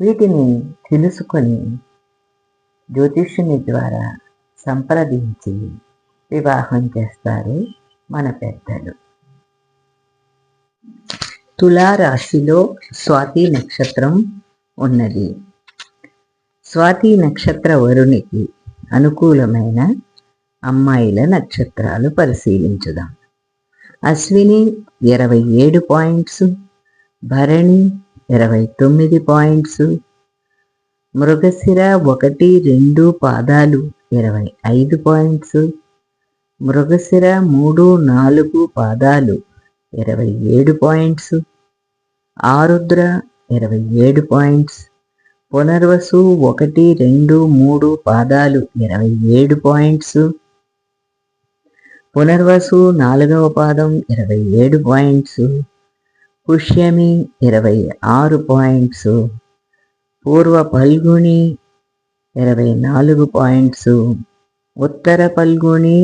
వీటిని తెలుసుకొని జ్యోతిష్యుని ద్వారా సంప్రదించి వివాహం చేస్తారు మన పెద్దలు. తులారాశిలో స్వాతి నక్షత్రం ఉన్నది. స్వాతి నక్షత్ర వరునికి అనుకూలమైన అమ్మాయిల నక్షత్రాలు పరిశీలించుదాం. అశ్విని ఇరవై ఏడు పాయింట్స్ భరణి ఇరవై తొమ్మిది పాయింట్స్. మృగశిర ఒకటి రెండు పాదాలు ఇరవై ఐదు పాయింట్స్. మృగశిర మూడు నాలుగు పాదాలు ఇరవై ఏడు పాయింట్స్. ఆరుద్ర ఇరవై ఏడు పాయింట్స్. పునర్వసు ఒకటి రెండు మూడు పాదాలు ఇరవై ఏడు పాయింట్స్. పునర్వసు నాలుగవ పాదం ఇరవై ఏడు పాయింట్స్. పుష్యమి ఇరవై ఆరు పాయింట్స్ పూర్వ పల్గుని ఇరవై నాలుగు పాయింట్స్ ఉత్తర పల్గుని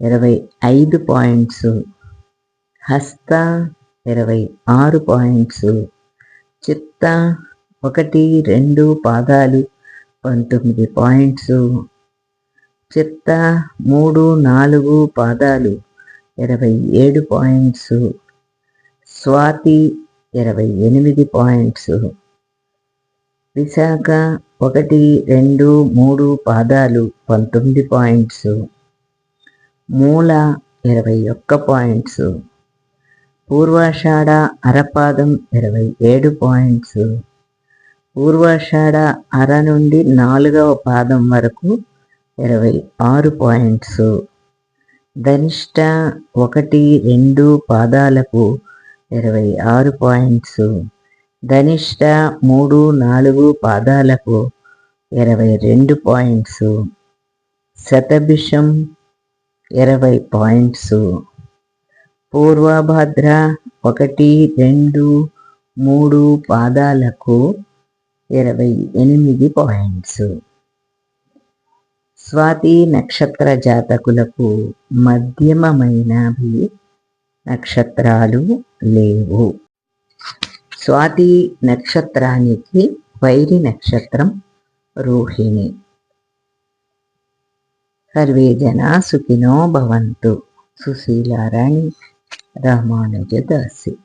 ఇరవై ఐదు పాయింట్స్ హస్త ఇరవై ఆరు పాయింట్స్ చిత్త ఒకటి రెండు పాదాలు పంతొమ్మిది పాయింట్స్ చిత్త మూడు నాలుగు పాదాలు ఇరవై ఏడు పాయింట్స్ స్వాతి ఇరవై ఎనిమిది పాయింట్స్. విశాఖ ఒకటి రెండు మూడు పాదాలు పంతొమ్మిది పాయింట్స్. మూల ఇరవై ఒక్క పాయింట్స్. పూర్వాషాఢ అరపాదం ఇరవై ఏడు పాయింట్స్. పూర్వాషాఢ అర నుండి నాలుగవ పాదం వరకు ఇరవై ఆరు పాయింట్స్. ధనిష్ట ఒకటి రెండు పాదాలకు ఇరవై ఆరు పాయింట్స్. ధనిష్ట మూడు నాలుగు పాదాలకు ఇరవై రెండు పాయింట్స్. శతభిషం ఇరవై పాయింట్స్. పూర్వభద్ర ఒకటి రెండు మూడు పాదాలకు ఇరవై ఎనిమిది పాయింట్స్. స్వాతి నక్షత్ర జాతకులకు మధ్యమమైనవి నక్షత్రాలు లేవు. స్వాతి నక్షత్రానికి వైరి నక్షత్రం రోహిణి. సర్వే జనా సుఖినో భవంతు. సుశీలారాణి రామానుజదాసి.